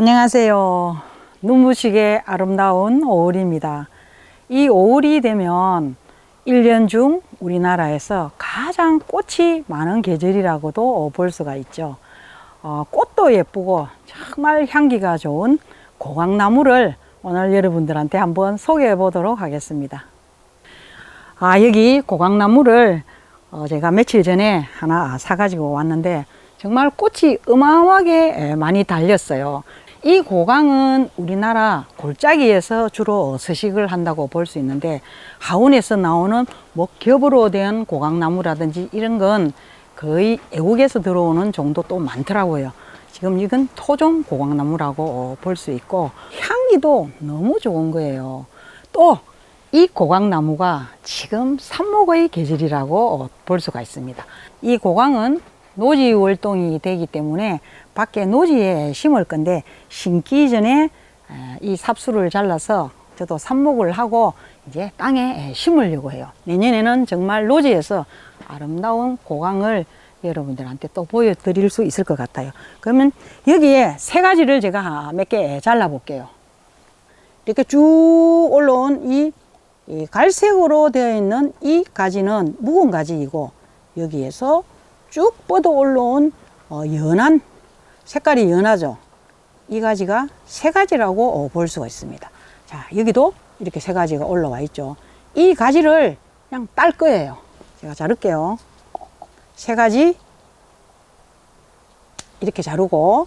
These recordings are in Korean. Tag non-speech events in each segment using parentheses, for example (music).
안녕하세요. 눈부시게 아름다운 5월입니다. 이 5월이 되면 1년 중 우리나라에서 가장 꽃이 많은 계절이라고도 볼 수가 있죠. 어, 꽃도 예쁘고 정말 향기가 좋은 고강나무를 오늘 여러분들한테 한번 소개해 보도록 하겠습니다. 아, 여기 고강나무를 어, 제가 며칠 전에 하나 사가지고 왔는데 정말 꽃이 어마어마하게 많이 달렸어요. 이 고강은 우리나라 골짜기에서 주로 서식을 한다고 볼 수 있는데 하원에서 나오는 뭐 겹으로 된 고강나무라든지 이런 건 거의 애국에서 들어오는 정도 또 많더라고요. 지금 이건 토종 고강나무라고 볼 수 있고 향기도 너무 좋은 거예요. 또 이 고강나무가 지금 삽목의 계절이라고 볼 수가 있습니다. 이 고강은 노지 월동이 되기 때문에 밖에 노지에 심을 건데 심기 전에 이 삽수를 잘라서 저도 삽목을 하고 이제 땅에 심으려고 해요. 내년에는 정말 노지에서 아름다운 고강을 여러분들한테 또 보여드릴 수 있을 것 같아요. 그러면 여기에 세 가지를 제가 몇 개 잘라 볼게요. 이렇게 쭉 올라온 이, 이 갈색으로 되어 있는 이 가지는 묵은 가지이고 여기에서 쭉 뻗어 올라온 어, 연한 색깔이 연하죠. 이 가지가 세 가지라고 볼 수가 있습니다. 자, 여기도 이렇게 세 가지가 올라와 있죠. 이 가지를 그냥 딸 거예요. 제가 자를게요. 세 가지 이렇게 자르고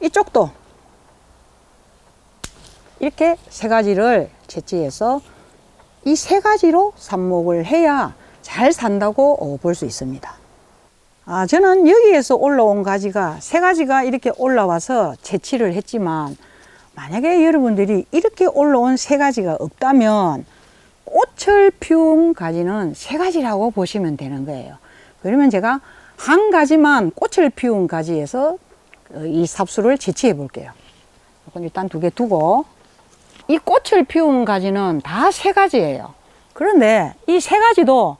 이쪽도 이렇게 세 가지를 채취해서 이 세 가지로 삽목을 해야 잘 산다고 볼 수 있습니다. 아, 저는 여기에서 올라온 가지가 세 가지가 이렇게 올라와서 채취를 했지만 만약에 여러분들이 이렇게 올라온 세 가지가 없다면 꽃을 피운 가지는 세 가지라고 보시면 되는 거예요. 그러면 제가 한 가지만 꽃을 피운 가지에서 이 삽수를 채취해 볼게요. 일단 두 개 두고 이 꽃을 피운 가지는 다 세 가지예요. 그런데 이 세 가지도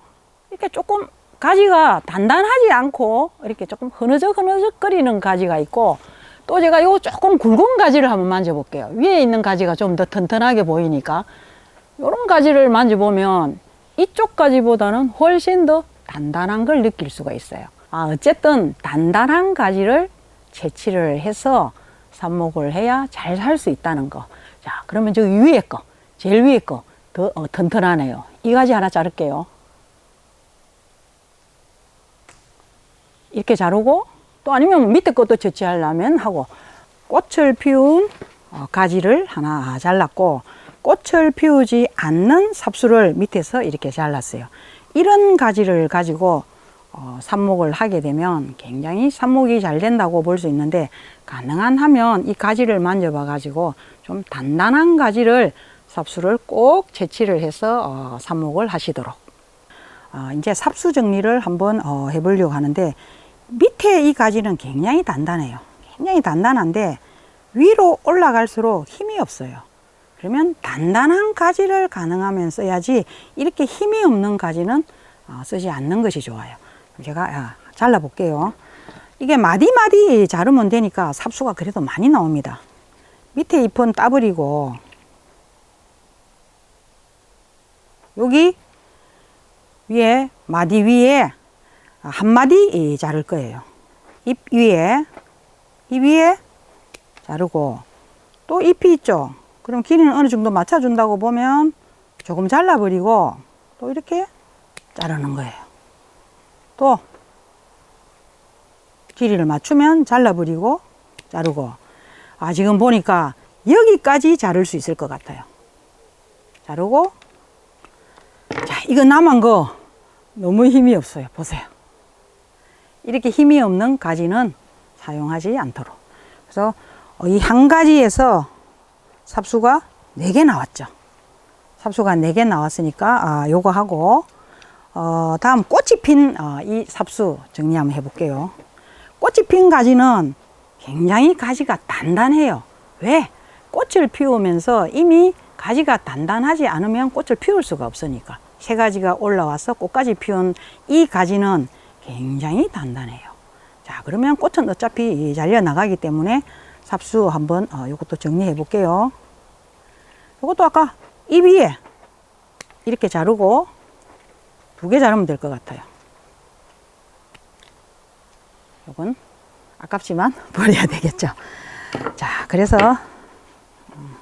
이렇게 조금 가지가 단단하지 않고 이렇게 조금 흐느적 흐느적 거리는 가지가 있고 또 제가 요 조금 굵은 가지를 한번 만져볼게요. 위에 있는 가지가 좀 더 튼튼하게 보이니까 요런 가지를 만져보면 이쪽 가지보다는 훨씬 더 단단한 걸 느낄 수가 있어요. 아, 어쨌든 단단한 가지를 채취를 해서 삽목을 해야 잘 살 수 있다는 거. 자, 그러면 저 위에 거, 제일 위에 거, 더 어, 튼튼하네요. 이 가지 하나 자를게요. 이렇게 자르고 또 아니면 밑에 것도 채취하려면 하고 꽃을 피운 어, 가지를 하나 잘랐고 꽃을 피우지 않는 삽수를 밑에서 이렇게 잘랐어요. 이런 가지를 가지고 어, 삽목을 하게 되면 굉장히 삽목이 잘 된다고 볼 수 있는데 가능한 하면 이 가지를 만져봐 가지고 좀 단단한 가지를 삽수를 꼭 채취를 해서 어, 삽목을 하시도록 어, 이제 삽수 정리를 한번 어, 해보려고 하는데 밑에 이 가지는 굉장히 단단해요. 굉장히 단단한데 위로 올라갈수록 힘이 없어요. 그러면 단단한 가지를 가능하면 써야지 이렇게 힘이 없는 가지는 어, 쓰지 않는 것이 좋아요. 제가 아, 잘라 볼게요. 이게 마디마디 자르면 되니까 삽수가 그래도 많이 나옵니다. 밑에 잎은 따버리고 여기 위에 마디 위에 한 마디 자를 거예요. 잎 위에 잎 위에 자르고 또 잎이 있죠. 그럼 길이는 어느 정도 맞춰준다고 보면 조금 잘라버리고 또 이렇게 자르는 거예요. 또 길이를 맞추면 잘라버리고 자르고 아 지금 보니까 여기까지 자를 수 있을 것 같아요. 자르고 자 이거 남은 거 너무 힘이 없어요. 보세요. 이렇게 힘이 없는 가지는 사용하지 않도록. 그래서 이 한 가지에서 삽수가 4개 나왔죠. 삽수가 4개 나왔으니까 아, 요거 하고 어, 다음 꽃이 핀 어, 이 삽수 정리 한번 해볼게요. 꽃이 핀 가지는 굉장히 가지가 단단해요. 왜? 꽃을 피우면서 이미 가지가 단단하지 않으면 꽃을 피울 수가 없으니까. 세 가지가 올라와서 꽃까지 피운 이 가지는 굉장히 단단해요. 자, 그러면 꽃은 어차피 잘려 나가기 때문에 삽수 한번 어, 요것도 정리해 볼게요. 요것도 아까 이 위에 이렇게 자르고 두 개 자르면 될 것 같아요. 요건 아깝지만 (laughs) 버려야 되겠죠. 자, 그래서 음,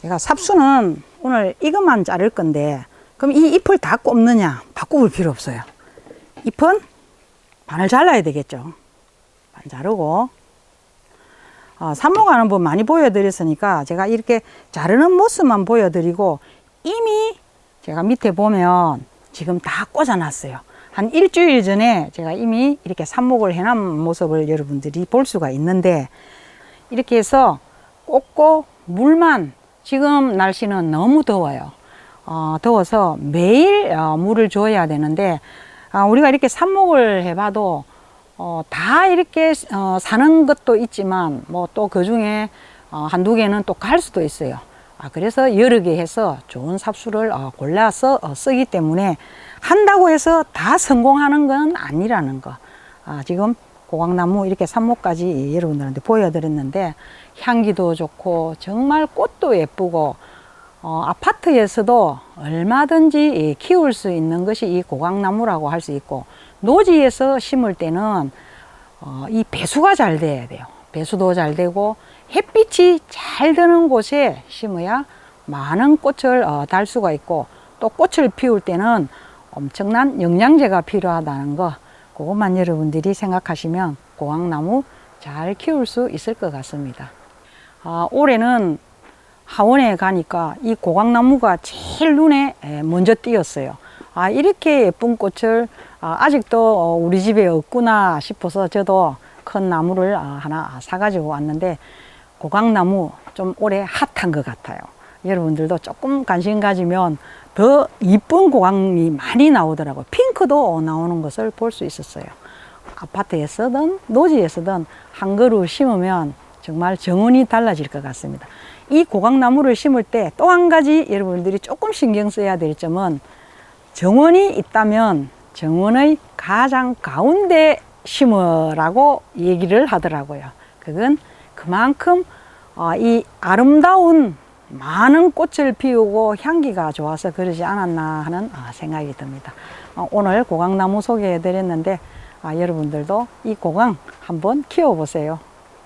제가 삽수는 오늘 이것만 자를 건데 그럼 이 잎을 다 꼽느냐? 바꾸볼 필요 없어요. 잎은 반을 잘라야 되겠죠. 반 자르고 어, 삽목하는 법 많이 보여드렸으니까 제가 이렇게 자르는 모습만 보여드리고 이미 제가 밑에 보면 지금 다 꽂아놨어요. 한 일주일 전에 제가 이미 이렇게 삽목을 해놓은 모습을 여러분들이 볼 수가 있는데 이렇게 해서 꽂고 물만 지금 날씨는 너무 더워요. 어, 더워서 매일 어, 물을 줘야 되는데 아, 우리가 이렇게 삽목을 해봐도 어, 다 이렇게 어, 사는 것도 있지만 뭐 또 그 중에 어, 한두 개는 또 갈 수도 있어요. 아, 그래서 여러 개 해서 좋은 삽수를 어, 골라서 어, 쓰기 때문에 한다고 해서 다 성공하는 건 아니라는 거. 아, 지금 고강나무 이렇게 삽목까지 여러분들한테 보여드렸는데 향기도 좋고 정말 꽃도 예쁘고 어, 아파트에서도 얼마든지 이 키울 수 있는 것이 이 고강나무라고 할 수 있고 노지에서 심을 때는 어, 이 배수가 잘 돼야 돼요. 배수도 잘 되고 햇빛이 잘 드는 곳에 심어야 많은 꽃을 어, 달 수가 있고 또 꽃을 피울 때는 엄청난 영양제가 필요하다는 거 그것만 여러분들이 생각하시면 고강나무 잘 키울 수 있을 것 같습니다. 아, 올해는 하원에 가니까 이 고강나무가 제일 눈에 에, 먼저 띄었어요. 아, 이렇게 예쁜 꽃을 아, 아직도 어, 우리 집에 없구나 싶어서 저도 큰 나무를 아, 하나 사가지고 왔는데 고강나무 좀 올해 핫한 것 같아요. 여러분들도 조금 관심 가지면 더 이쁜 고강이 많이 나오더라고요. 핑크도 나오는 것을 볼 수 있었어요. 아파트에서든 노지에서든 한 그루 심으면 정말 정원이 달라질 것 같습니다. 이 고강나무를 심을 때 또 한 가지 여러분들이 조금 신경 써야 될 점은 정원이 있다면 정원의 가장 가운데 심으라고 얘기를 하더라고요. 그건 그만큼 어, 이 아름다운 많은 꽃을 피우고 향기가 좋아서 그러지 않았나 하는 어, 생각이 듭니다. 어, 오늘 고강나무 소개해 드렸는데 아, 여러분들도 이 고강 한번 키워보세요.